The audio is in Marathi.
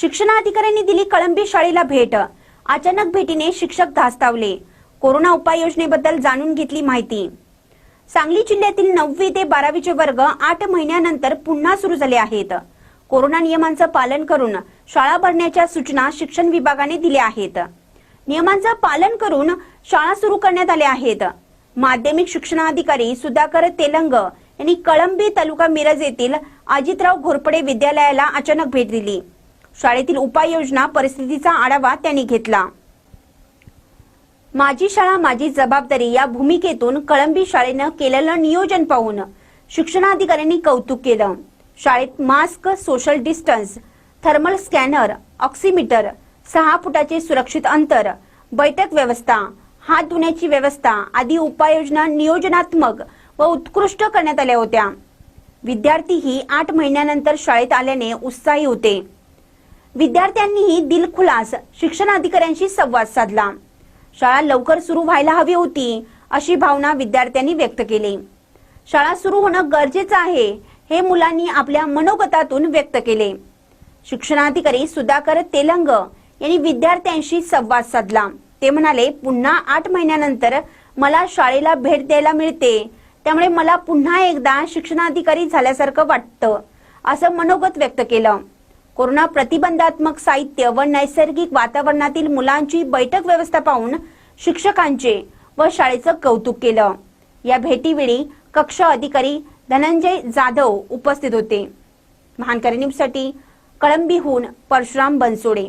शिक्षणाधिकाऱ्यांनी दिली कळंबी शाळेला भेट. अचानक भेटीने शिक्षक धास्तावले. कोरोना उपाययोजनेबद्दल जाणून घेतली माहिती. सांगली जिल्ह्यातील नववी ते बारावीचे वर्ग आठ महिन्यानंतर पुन्हा सुरू झाले आहेत. कोरोना नियमांचं पालन करून शाळा भरण्याच्या सूचना शिक्षण विभागाने दिल्या आहेत. नियमांचं पालन करून शाळा सुरू करण्यात आल्या आहेत. माध्यमिक शिक्षणाधिकारी सुधाकर तेलंग यांनी कळंबी तालुका मिरज येथील अजितराव घोरपडे विद्यालयाला अचानक भेट दिली. शाळेतील उपाययोजना परिस्थितीचा आढावा त्यांनी घेतला. माझी शाळा माझी जबाबदारी या भूमिकेतून कळंबी शाळेनं केलेलं नियोजन पाहून शिक्षणाधिकाऱ्यांनी कौतुक केलं. शाळेत mask social distance thermal scanner oximeter सहा फुटाचे सुरक्षित अंतर बैठक व्यवस्था हात धुण्याची व्यवस्था आदी उपाययोजना नियोजनात्मक व उत्कृष्ट करण्यात आल्या होत्या. विद्यार्थीही आठ महिन्यानंतर शाळेत आल्याने उत्साही होते. विद्यार्थ्यांनीही दिलखुलास शिक्षणाधिकाऱ्यांशी संवाद साधला. शाळा लवकर सुरू व्हायला हवी होती अशी भावना विद्यार्थ्यांनी व्यक्त केली. शाळा सुरू होणं गरजेचं आहे हे मुलांनी आपल्या मनोगतातून व्यक्त केले. शिक्षणाधिकारी सुधाकर तेलंग यांनी विद्यार्थ्यांशी संवाद साधला. ते म्हणाले पुन्हा आठ महिन्यानंतर मला शाळेला भेट द्यायला मिळते. त्यामुळे मला पुन्हा एकदा शिक्षणाधिकारी झाल्यासारखं वाटतं. असं मनोगत व्यक्त केलं. कोरोना प्रतिबंधात्मक साहित्य व नैसर्गिक वातावरणातील मुलांची बैठक व्यवस्था पाहून शिक्षकांचे व शाळेचं कौतुक केलं. या भेटीवेळी कक्षा अधिकारी धनंजय जाधव उपस्थित होते. महानकरी न्यूजसाठी कळंबीहून परशुराम बनसोडे.